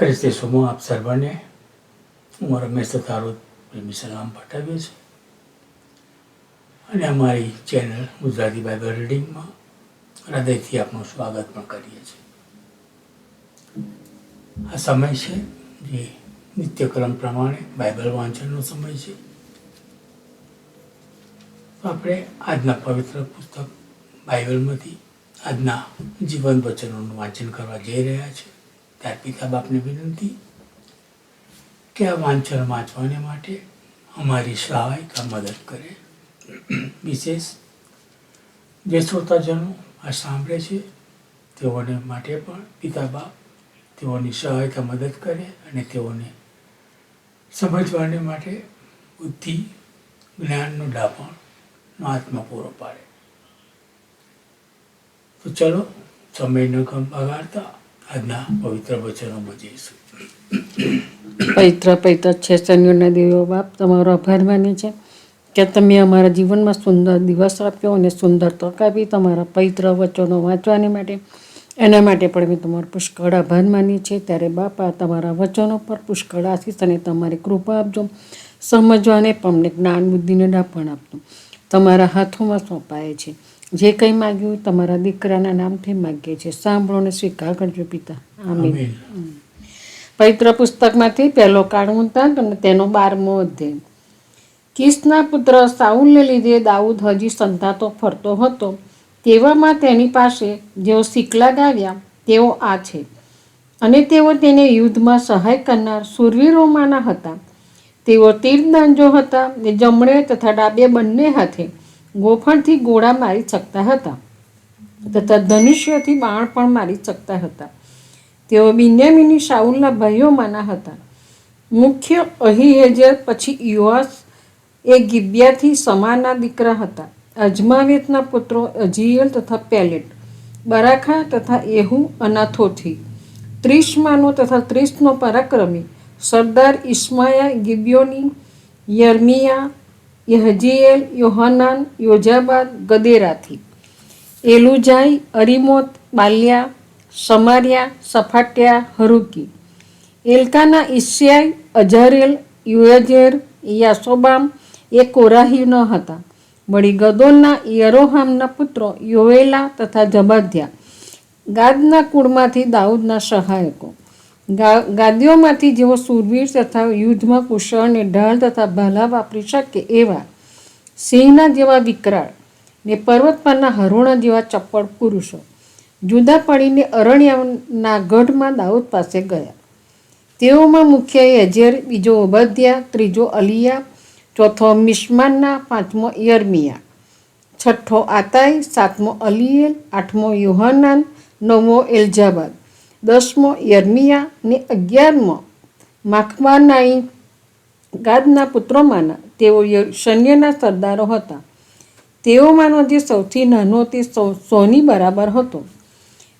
ખ્રિસ્તી સુમો આપ સર્વને હું રમેશ તારો પ્રેમી સલામ પાઠવીએ છીએ. અને અમારી ચેનલ ગુજરાતી બાઇબલ રીડિંગમાં હૃદયથી આપનું સ્વાગત પણ કરીએ છીએ. આ સમય છે જે નિત્યક્રમ પ્રમાણે બાઇબલ વાંચનનો સમય છે. આપણે આજના પવિત્ર પુસ્તક બાઇબલમાંથી આજના જીવન વચનોનું વાંચન કરવા જઈ રહ્યા છે ત્યાર પિતા બાપને વિનંતી કે આ વાંચન વાંચવાને માટે અમારી સહાયતા મદદ કરે. વિશેષ જે શ્રોતાજનો આ સાંભળે છે. તેઓને માટે પણ પિતા બાપ તેઓની સહાયતા મદદ કરે અને તેઓને સમજવાને માટે બુદ્ધિ, જ્ઞાનનું ડાપણનો આત્મા પૂરો પાડે. તો ચલો, સમય ન બગાડતા આજના પવિત્ર વચનોમાં જઈશું. પવિત્ર પવિત્ર છે શનિઓના દેવો બાપ, તમારો આભાર માની છે કે તમે અમારા જીવનમાં સુંદર દિવસ આપ્યો અને સુંદર તક આપી તમારા પવિત્ર વચનો વાંચવાને માટે. એના માટે પણ અમે તમારો પુષ્કળ આભાર માનીએ છીએ. ત્યારે બાપા તમારા વચનો પર પુષ્કળ આશીષ અને તમારી કૃપા આપજો. સમજવાને પણ અમને જ્ઞાન બુદ્ધિને ડાપણ આપજો. તમારા હાથોમાં સોંપાય છે. જે કંઈ માગ્યું તમારા દીકરાના નામથી માગીએ છીએ. સાંભળો ને સ્વીકાર કરજો પિતા. આમીન. પવિત્ર પુસ્તકમાંથી પહેલો કાળ વૃત્તાંત અને તેનો બારમો અધ્યાય. કિસના પુત્ર સાઉલને લીધે દાઉદ હજી સંતાતો ફરતો હતો. તેવામાં તેની પાસે જેઓ સિકલા ગાવ્યા તેઓ આ છે. અને તેઓ તેને યુદ્ધમાં સહાય કરનાર સુરવીરોમાંના હતા. તેઓ તીરદાંજો હતા ને જમણે તથા ડાબે બંને હાથે ગોફણથી ગોળા મારી શકતા હતા. તથા ધનુષ્યથી બાણ પણ મારી શકતા હતા. તેઓ બિન્યામીની શાઉલના ભાઈઓમાંના હતા. મુખ્ય અહીહેજર પછી યુવાસ એ ગિબ્યાથી સમાના દીકરા હતા. અજમાવેતના પુત્રો અજીયલ તથા પેલેટ, બરાખા તથા એહુ અનાથોથી, ત્રીસમાનો તથા ત્રીસનો પરાક્રમી સરદાર ઇસ્માયા ગિબ્યોની યર્મિયા યહજીએલ યોહાનાન, યોજાબાદ, ગદેરાથી. એલુજાઈ, અરીમોત, બાલ્યા, સમારિયા, સફાટ્યા, હરુકી. એલકાના ઈસ્યાઈ, અઝારેલ યુએજેર યાસોબામ, એ કોરાહી ન હતા. વળી ગદોનના યરોહામના પુત્રો યોએલા તથા જબાધ્યા ગાદના કુળમાંથી દાઉદના સહાયકો. ગાદીઓમાંથી જેઓ સુરવીર તથા યુદ્ધમાં કુશળ ને ઢાલ તથા ભાલા વાપરી શકે એવા સિંહના જેવા વિકરાળ ને પર્વત પરના હરોણા જેવા ચપ્પળ પુરુષો જુદા પડીને અરણ્યના ગઢમાં દાઉદ પાસે ગયા. તેઓમાં મુખ્ય યજેર બીજો ઓબધ્યા ત્રીજો અલિયા, ચોથો મિશ્માનના, પાંચમો યર્મિયા, છઠ્ઠો આતાઈ, સાતમો અલિયેલ, આઠમો યોહાનાન, નવમો એલજાબાદ. દસમો યર્મિયા ને અગિયારમો. માખમાનાઈ ગાદના પુત્રોમાંના તેઓ સૈન્યના સરદારો હતા. તેઓમાંનો જે સૌથી નાનો તે સોની બરાબર હતો.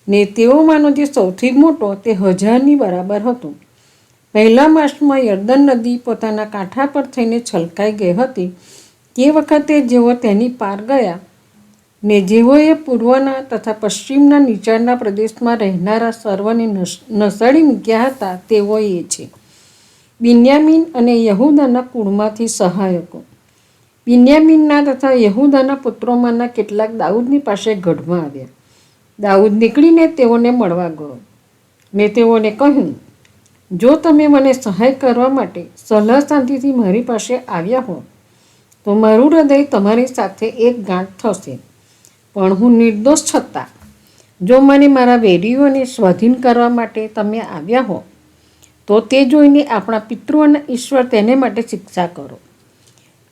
ને તેઓમાંનો જે સૌથી મોટો તે હજારની બરાબર હતો. પહેલા માસમાં યર્દન નદી પોતાના કાંઠા પર થઈને છલકાઈ ગઈ હતી. તે વખતે જેઓ તેની પાર ગયા ને જેઓએ પૂર્વના તથા પશ્ચિમના નીચાણના પ્રદેશમાં રહેનારા સર્વને નસ- નસાડી મૂક્યા હતા તેઓ એ છે. બિન્યામીન અને યહૂદાના કુળમાંથી સહાયકો. બિન્યામીનના તથા યહૂદાના પુત્રોમાંના કેટલાક દાઉદની પાસે ગઢમાં આવ્યા. દાઉદ નીકળીને તેઓને મળવા ગયો. મેં તેઓને કહ્યું, જો તમે મને સહાય કરવા માટે સલાહ શાંતિથી મારી પાસે આવ્યા હો, તો મારું હૃદય તમારી સાથે એક ગાંઠ થશે. પણ હું નિર્દોષ છતાં, જો મને મારા વેરીઓને સ્વાધીન કરવા માટે તમે આવ્યા હો, તો તે જોઈને આપણા પિતૃઓના ઈશ્વર તેને માટે શિક્ષા કરો.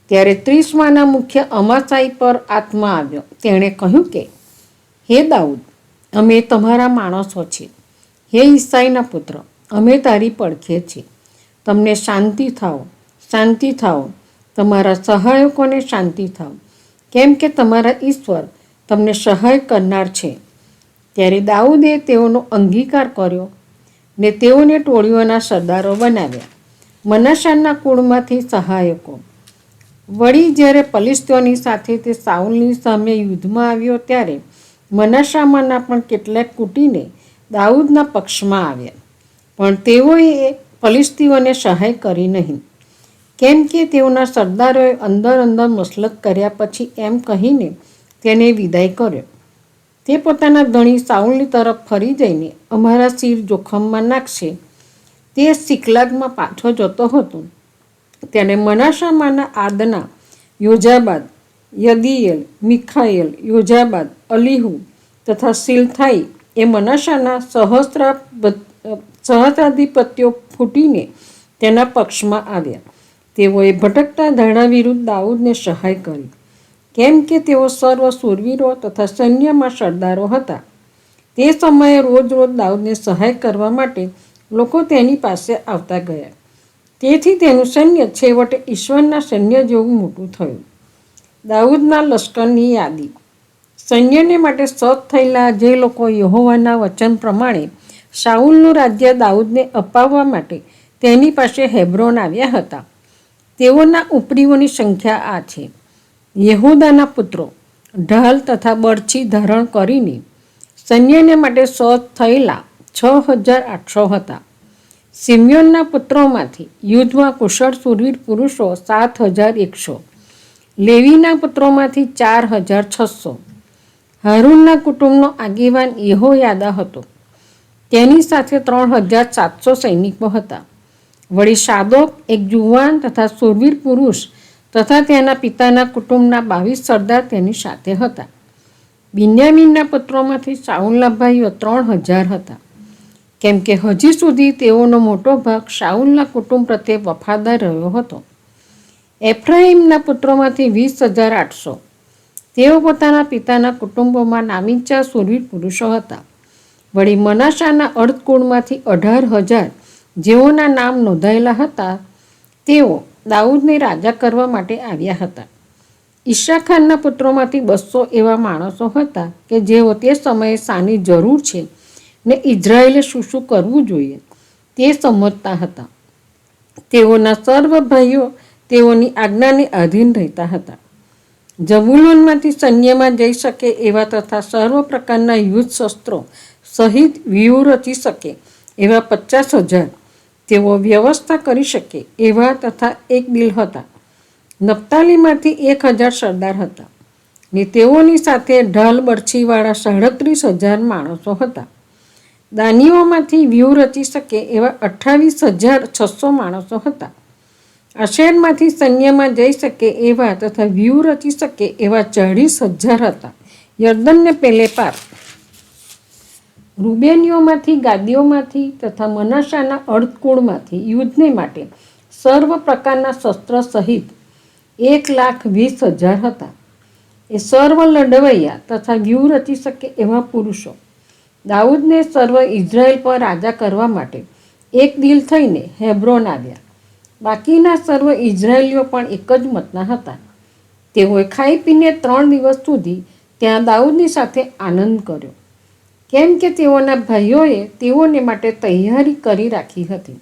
ત્યારે ત્રીસમાના મુખ્ય અમાસાઈ પર આત્મા આવ્યો. તેણે કહ્યું કે, હે દાઉદ, અમે તમારા માણસો છીએ. હે ઈસાઈના પુત્ર, અમે તારી પડખે છીએ. તમને શાંતિ થાઓ શાંતિ થાઓ. તમારા સહાયકોને શાંતિ થાઓ. કેમ કે તમારા ઈશ્વર તમને સહાય કરનાર છે. ત્યારે દાઉદે તેઓનો અંગીકાર કર્યો ને તેઓને ટોળીઓના સરદારો બનાવ્યા. મનાશાના કુળમાંથી સહાયકો. વળી જ્યારે પલિસ્તીઓની સાથે તે સાઉલની સામે યુદ્ધમાં આવ્યો ત્યારે મનાશામાંના પણ કેટલાક કૂટીને દાઉદના પક્ષમાં આવ્યા. પણ તેઓએ પલિસ્તીઓને સહાય કરી નહીં. કેમ કે તેઓના સરદારોએ અંદર અંદર મસલત કર્યા પછી એમ કહીને તેને વિદાય કર્યો. તે પોતાના ધણી સાઉલની તરફ ફરી જઈને અમારા શિર જોખમમાં નાખશે. તે સિકલાગમાં પાછો જતો હતો. તેને મનાશામાંના આદના યોજાબાદ, યદિયેલ, મિખાયેલ, યોજાબાદ, અલીહુ તથા સિલથાઈ એ મનાશાના સહસ્ત્રા સહસ્ત્રાધિપત્યો ફૂટીને તેના પક્ષમાં આવ્યા. તેઓએ ભટકતા ધાડા વિરુદ્ધ દાઉદને સહાય કરી. કેમ કે તેઓ સર્વ સુરવીરો તથા સૈન્યમાં સરદારો હતા. તે સમયે રોજ રોજ દાઉદને સહાય કરવા માટે લોકો તેની પાસે આવતા ગયા. તેથી તેનું સૈન્ય છેવટે ઈશ્વરના સૈન્ય જેવું મોટું થયું. દાઉદના લશ્કરની યાદી. સૈન્યને માટે સત થયેલા જે લોકો યહોવાના વચન પ્રમાણે શાઉલનું રાજ્ય દાઉદને અપાવવા માટે તેની પાસે હેબ્રોન આવ્યા હતા. તેઓના ઉપરીઓની સંખ્યા આ છે. યહૂદાના પુત્રો ઢાલ તથા બરછી ધારણ કરીને સૈન્યને માટે શોધ થયેલા છ હજાર આઠસો હતા. સિમ્યોનના પુત્રોમાંથી યુદ્ધમાં કુશળ સુરવીર પુરુષો સાત હજાર એકસો, લેવીના પુત્રોમાંથી ચાર હજાર છસો. હારૂનના કુટુંબનો આગેવાન યહોયાદા હતો. તેની સાથે ત્રણ હજાર સાતસો સૈનિકો હતા. વળી સાદોક, એક જુવાન તથા સુરવીર પુરુષ તથા તેના પિતાના કુટુંબના બાવીસ સરદાર તેની સાથે હતા. બિન્યામીનના પુત્રોમાંથી સાઉલના ભાઈઓ ત્રણ હજાર હતા. કેમ કે હજી સુધી તેઓનો મોટો ભાગ શાઉલના કુટુંબ પ્રત્યે વફાદાર રહ્યો હતો. એફ્રાહિમના પુત્રોમાંથી વીસ હજાર આઠસો. તેઓ પોતાના પિતાના કુટુંબોમાં નામીચા સુરવીર પુરુષો હતા. વળી મનાશાના અર્ધકુળમાંથી અઢાર હજાર જેઓના નામ નોંધાયેલા હતા, તેઓ દાઉદને રાજા કરવા માટે આવ્યા હતા. ઈશા ખાનના પુત્રોમાંથી બસો એવા માણસો હતા કે જેઓ તે સમયે શાની જરૂર છે ને ઇઝરાયેલે શું શું કરવું જોઈએ તે સમજતા હતા. તેઓના સર્વ ભાઈઓ તેઓની આજ્ઞાને આધીન રહેતા હતા. જબુલોનમાંથી સૈન્યમાં જઈ શકે એવા તથા સર્વ પ્રકારના યુદ્ધ શસ્ત્રો સહિત વ્યૂહ રચી શકે એવા પચાસ હજાર તેઓ વ્યવસ્થા કરી શકે એવા તથા એક દિલ હતા. નપ્તાલીમાંથી એક હજાર સરદાર હતા ને તેઓની સાથે ઢાલ બરછીવાળા સાડત્રીસ હજાર માણસો હતા. દાનીઓમાંથી વ્યૂહ રચી શકે એવા અઠ્ઠાવીસ હજાર છસો માણસો હતા. અશેરમાંથી સૈન્યમાં જઈ શકે એવા તથા વ્યૂહ રચી શકે એવા ચાળીસ હજાર હતા. યર્દનને પેલે પાર રૂબેનીઓમાંથી ગાદીઓમાંથી તથા મનાશાના અર્ધકુળમાંથી યુદ્ધને માટે સર્વ પ્રકારના શસ્ત્ર સહિત એક લાખ વીસ હજાર હતા. એ સર્વ લડવૈયા તથા વ્યૂહ રચી શકે એવા પુરુષો. દાઉદને સર્વ ઇઝરાયલ પર રાજા કરવા માટે એક દિલ થઈને હેબ્રોન આવ્યા. બાકીના સર્વ ઇઝરાયલીઓ પણ એક જ મતના હતા. તેઓએ ખાઈ પીને ત્રણ દિવસ સુધી ત્યાં દાઉદની સાથે આનંદ કર્યો. કેમ કે તેઓના ભાઈઓએ તેઓને માટે તૈયારી કરી રાખી હતી.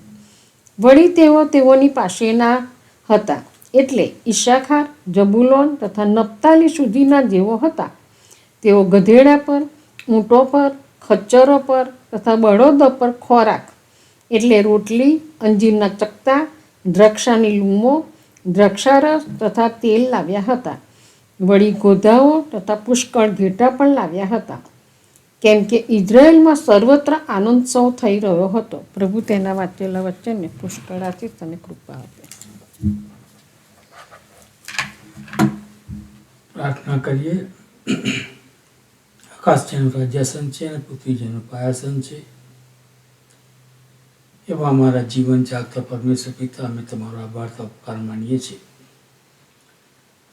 વળી તેઓ તેઓની પાસેના હતા એટલે ઈશાખાર, જબુલોન તથા નપ્તાલી સુધીના જેઓ હતા. તેઓ ગધેડા પર, ઊંટો પર, ખચ્ચરો પર તથા બળદો પર ખોરાક એટલે રોટલી, અંજીરના ચકતા, દ્રાક્ષાની લૂમો, દ્રાક્ષારસ તથા તેલ લાવ્યા હતા. વળી ગોધાઓ તથા પુષ્કળ ઘેટા પણ લાવ્યા હતા. કેમ કે ઇઝરાયલમાં સર્વત્ર આનંદસવ થઈ રહ્યો હતો. પ્રભુ તેના વાંચેલા વચ્ચેને પુષ્કળ અને કૃપા આપે. પ્રાર્થના કરીએ. આકાશ જેનું રાજ્યાસન છે અને પૃથ્વી જેનું પાયાસન છે. એવા અમારા જીવન જાગતા પરમેશ્વર પિતા અમે તમારો આભાર ઉપકાર માનીએ છીએ.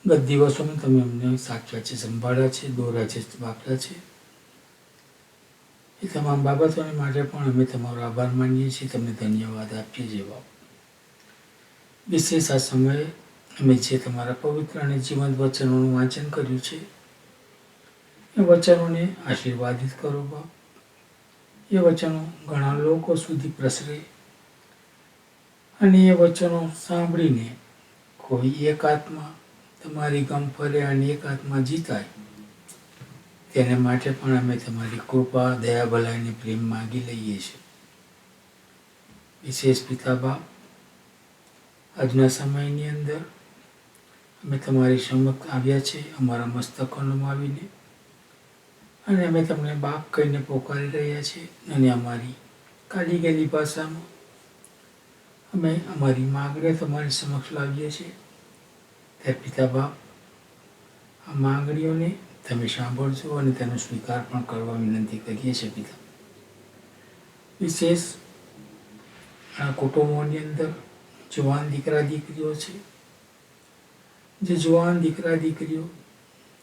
ગત દિવસોમાં તમે અમને સાચવ્યા છે, સંભાળ્યા છે દોર્યા છે વાપર્યા છે. એ તમામ બાબતોને માટે પણ અમે તમારો આભાર માનીએ છીએ. તમને ધન્યવાદ આપીએ બાપ વિશેષ આ સમયે અમે જે તમારા પવિત્ર અને જીવંત વચનોનું વાંચન કર્યું છે, એ વચનોને આશીર્વાદિત કરો બાપ. એ વચનો ઘણા લોકો સુધી પ્રસરે અને એ વચનો સાંભળીને કોઈ એક આત્મા તમારી ગમ ફરે અને એક આત્મા જીતાય. તેને માટે પણ અમે તમારી કૃપા, દયા ભલાઈની પ્રેમ માગી લઈએ છીએ. વિશેષ પિતા બાપ, આજના સમયની અંદર અમે તમારી સમક્ષ આવ્યા છે અમારા મસ્તકો નમાવીને. અને અમે તમને બાપ કહીને પોકારી રહ્યા છીએ અને અમારી ગયેલી ભાષામાં અમે અમારી માગણીઓ તમારી સમક્ષ લાવીએ છીએ. ત્યારે પિતા બાપ, આ માંગણીઓને તમે સાંભળજો અને તેનો સ્વીકાર પણ કરવા વિનંતી કરીએ છીએ, પિતા. વિશેષ આ કુટુંબોની અંદર જુવાન દીકરા દીકરીઓ છે. જે જુવાન દીકરા દીકરીઓ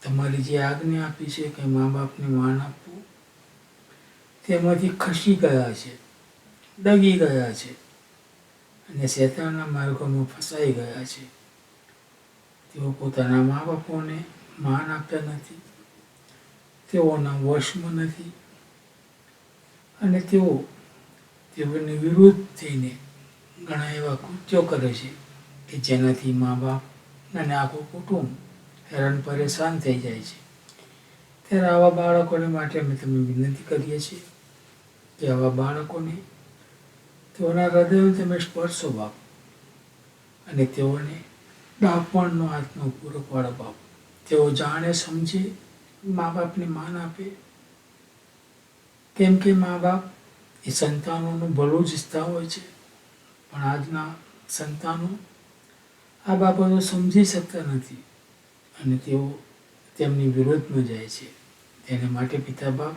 તમારી જે આજ્ઞા આપી છે કે મા બાપને માન આપવું, તેમાંથી ખસી ગયા છે, ડગી ગયા છે અને શેતાના માર્ગોમાં ફસાઈ ગયા છે. તેઓ પોતાના મા બાપોને માન આપતા નથી. તેઓના વશમાં નથી. અને તેઓ તેઓની વિરુદ્ધ થઈને ઘણા એવા કૃત્યો કરે છે કે જેનાથી મા બાપ અને આખું કુટુંબ હેરાન પરેશાન થઈ જાય છે. ત્યારે આવા બાળકોને માટે અમે તમને વિનંતી કરીએ છીએ કે આવા બાળકોને તેઓના હૃદયને તમે સ્પર્શો બાપ અને તેઓને ડાપણનો હાથનો પૂરો પાડો બાપ. તેઓ જાણે, સમજે મા બાપને માન આપે. કેમ કે મા બાપ એ સંતાનોનું ભલું જ ઈચ્છતા હોય છે. પણ આજના સંતાનો આ બાબતો સમજી શકતા નથી અને તેઓ તેમની વિરોધમાં જાય છે. તેને માટે પિતા બાપ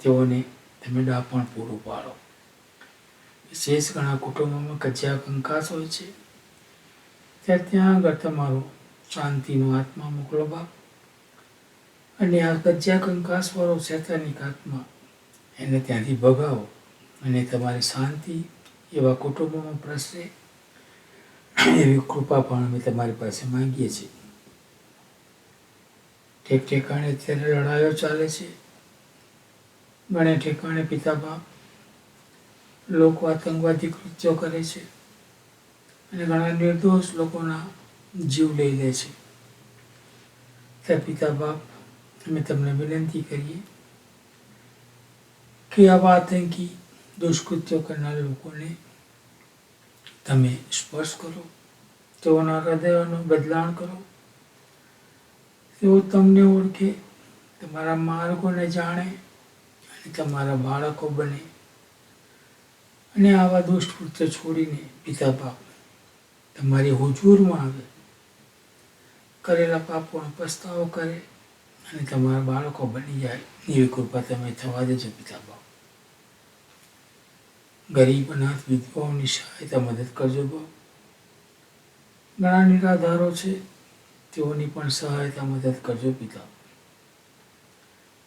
તેઓને તમે ડાપણ પૂરું પાડો. વિશેષ ઘણા કુટુંબોમાં કજિયા કંકાસ હોય છે. ત્યારે ત્યાં આગળ તમારો શાંતિનો આત્મા મોકલો બાપ. અને આ કજિયા કંકાસવાળો શૈતાનિક આત્મા એને ત્યાંથી ભગાવો અને તમારી શાંતિ એવા કુટુંબોમાં પ્રસરે. એવી કૃપા પણ અમે તમારી પાસે માંગીએ છીએ. ઠેક ઠેકાણે અત્યારે લડાઈઓ ચાલે છે. ઘણે ઠેકાણે પિતા બાપ લોકો આતંકવાદી કૃત્યો કરે છે. અને ઘણા નિર્દોષ લોકોના જીવ લઈ લે છે. ત્યાં પિતા બાપ અમે તમને વિનંતી કરીએ કે આવા આતંકી દુષ્કૃત્યો કરનાર લોકોને તમે સ્પર્શ કરો તેઓના હૃદયોનું બદલાણ કરો તેઓ તમને ઓળખે તમારા માર્ગોને જાણે અને તમારા બાળકો બને અને આવા દુષ્કૃત્ય છોડીને પિતા બાપ તમારી હુજૂરમાં આવે કરેલા પાપોનો પસ્તાવો કરે અને તમારા બાળકો બની જાય એવી કૃપા તમે થવા દેજો પિતા બાપ ગરીબ અનાથ વિધવાઓની સહાયતા મદદ કરજો બાપ ઘણા નિરાધારો છે, તેઓની પણ સહાયતા મદદ કરજો પિતા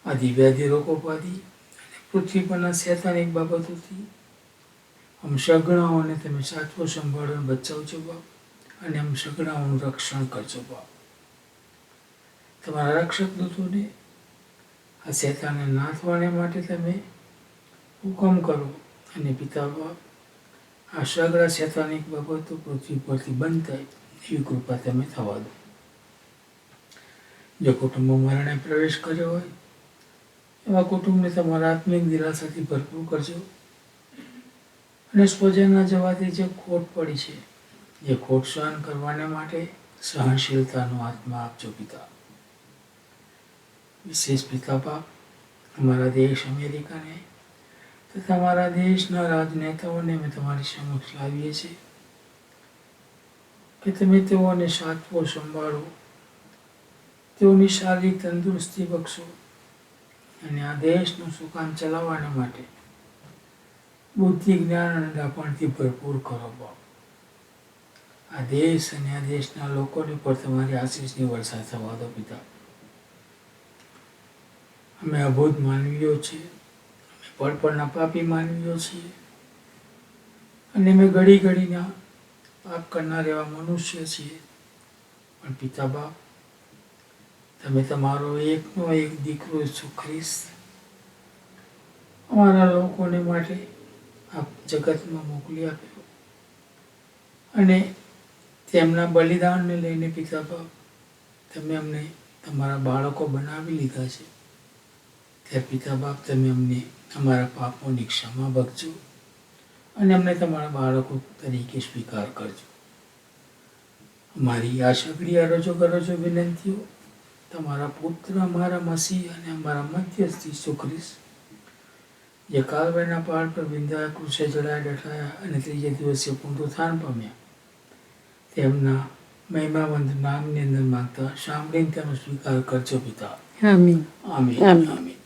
આ દિવ્યાધી રોગો પાધી અને પૃથ્વી પરના શૈતાનિક બાબતોથી આમ સગડાઓને તમે સાચવો, સંભાળો બચાવજો બાપ અને આમ સગડાઓનું રક્ષણ કરજો બાપ તમારા રક્ષક દૂતોને આ શેતાને નાથવાને માટે તમે હુકમ કરો અને પિતા બાપ આ સગળા શેતાનિક બાબતો પૃથ્વી પરથી બંધ થાય, એવી કૃપા તમે થવા દો. જો કુટુંબ મરણે પ્રવેશ કર્યો હોય, એવા કુટુંબને તમારા આત્મિક દિલાસાથી ભરપૂર કરજો. અને સ્વજનના જવાથી જે ખોટ પડી છે જે ખોટ સહન કરવાને માટે સહનશીલતાનો આત્મા આપજો પિતા. વિશેષ પિતા બાપ, અમારા દેશ અમેરિકાને તથા અમારા દેશના રાજનેતાઓને અમે તમારી સમક્ષ લાવીએ છીએ. કે તમે તેઓને સાચવો, સંભાળો. તેઓની શારીરિક તંદુરસ્તી બક્ષો અને આ દેશનું સુકાન ચલાવવાના માટે બુદ્ધિ, જ્ઞાન અને ડાપણથી ભરપૂર કરો બાપ. આ દેશ અને આ દેશના લોકોની પર તમારી આશીષની વર્ષા થવા દો પિતા. અમે અબોધ માનવીઓ છીએ. અમે પડપડના પાપી માનવીઓ છીએ. અને અમે ઘડી ઘડીના પાપ કરનાર એવા મનુષ્ય છીએ. પણ પિતા બાપ તમે તમારો એકનો એક દીકરો છો ખ્રિસ્ત. અમારા લોકોને માટે આ જગતમાં મોકલી આપ્યો. અને તેમના બલિદાનને લઈને પિતા બાપ તમે અમને તમારા બાળકો બનાવી લીધા છે. ત્યારે પિતા બાપ તમે અમને અમારા પાપોની ક્ષમા બખજો અને અમને તમારા બાળકો તરીકે સ્વીકાર કરજો. અમારી આ સગડી અરજો કરો છો વિનંતીઓ. તમારા પુત્ર અમારા મસીહ અને અમારા મધ્યસ્થી ઈસુ જે કાલવેના પહાડ પર વિંધા કૃષે જડાયા ડઠાયા અને ત્રીજે દિવસે પુનરુત્થાન પામ્યા. તેમના મહિમાવંત નામની અંદર માગતા સાંભળીને તેનો સ્વીકાર કરજો પિતા. આમીન. આમીન. આમીન.